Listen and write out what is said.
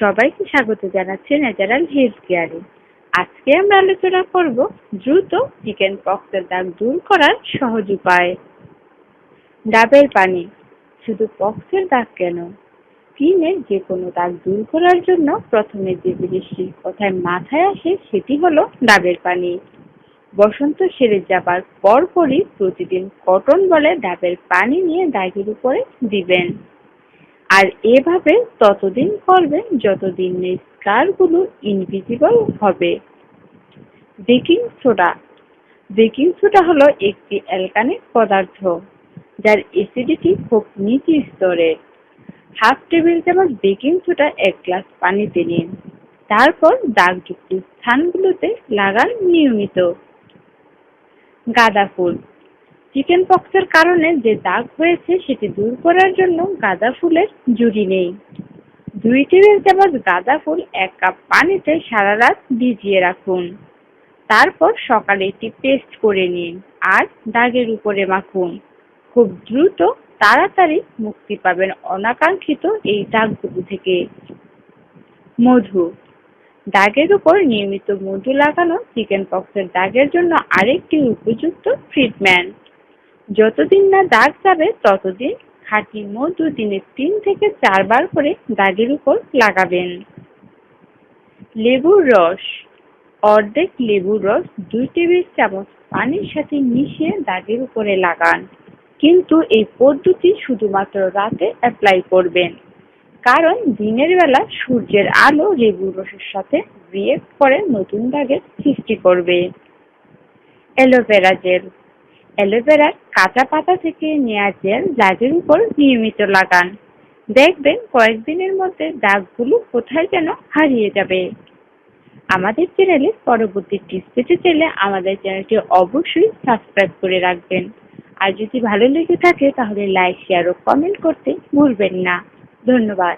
সবাইকে স্বাগত জানাচ্ছি ন্যাচারাল হেলথ কেয়ারে। আজকে আমরা আলোচনা করব দ্রুত চিকেন পক্সের দাগ দূর করার সহজ উপায়। ডাবের পানি, শুধু পক্সের দাগ কেন? স্কিনের যে কোনো দাগ দূর করার জন্য প্রথমে যে জিনিসটি কথায় মাথায় আসে সেটি হলো ডাবের পানি। বসন্ত সেরে যাবার পরপরই প্রতিদিন কটন বলে ডাবের পানি নিয়ে দাগের উপরে দিবেন। আর এভাবে ততদিন করবেন যতদিন এই স্কারগুলো ইনভিজিবল হবে। Baking soda. বেকিং সোডা হলো একটি অ্যালকানিক পদার্থ যার অ্যাসিডিটি খুব নিচু স্তরের হাফ টেবিল চামচ বেকিং সোডা এক গ্লাস পানিতে নিন। তারপর দাগযুক্ত স্থানগুলোতে লাগান নিয়মিত। গাঁদা ফুল। চিকেন পক্সের কারণে যে দাগ হয়েছে সেটি দূর করার জন্য গাঁদা ফুলের জুড়ি নেই। দুই টেবিল চামচ গাঁদা ফুল এক কাপ পানিতে সারা রাত ভিজিয়ে রাখুন। তারপর সকালে একটি পেস্ট করে নিন আর দাগের উপরে মাখুন। খুব দ্রুত তাড়াতাড়ি মুক্তি পাবেন অনাকাঙ্ক্ষিত এই দাগগুলো থেকে। মধু। দাগের উপর নিয়মিত মধু লাগানো চিকেন পক্সের দাগের জন্য আরেকটি উপযুক্ত ট্রিটমেন্ট যতদিন না দাগ যাবে, ততদিন খাঁটি মধু দিনে তিন থেকে চারবার করে দাগের উপর লাগাবেন। লেবুর রস। অর্ধেক লেবুর রস দুই টেবিল চামচ পানির সাথে মিশিয়ে দাগের উপরে লাগান। কিন্তু এই পদ্ধতি শুধুমাত্র রাতে অ্যাপ্লাই করবেন। কারণ দিনের বেলা সূর্যের আলো লেবুর রসের সাথে রিয়েক্ট করে নতুন দাগের সৃষ্টি করবে। Aloe vera gel. অ্যালোভেরার কাঁচা পাতা থেকে নেওয়া জেল দাগের উপর নিয়মিত লাগান। দেখবেন কয়েকদিনের মধ্যে দাগগুলো কোথায় যেন হারিয়ে যাবে। আমাদের চ্যানেলে পরবর্তী টিপস পেতে চাইলে আমাদের চ্যানেলটি অবশ্যই সাবস্ক্রাইব করে রাখবেন। আর যদি ভালো লেগে থাকে, তাহলে লাইক শেয়ার ও কমেন্ট করতে ভুলবেন না। ধন্যবাদ।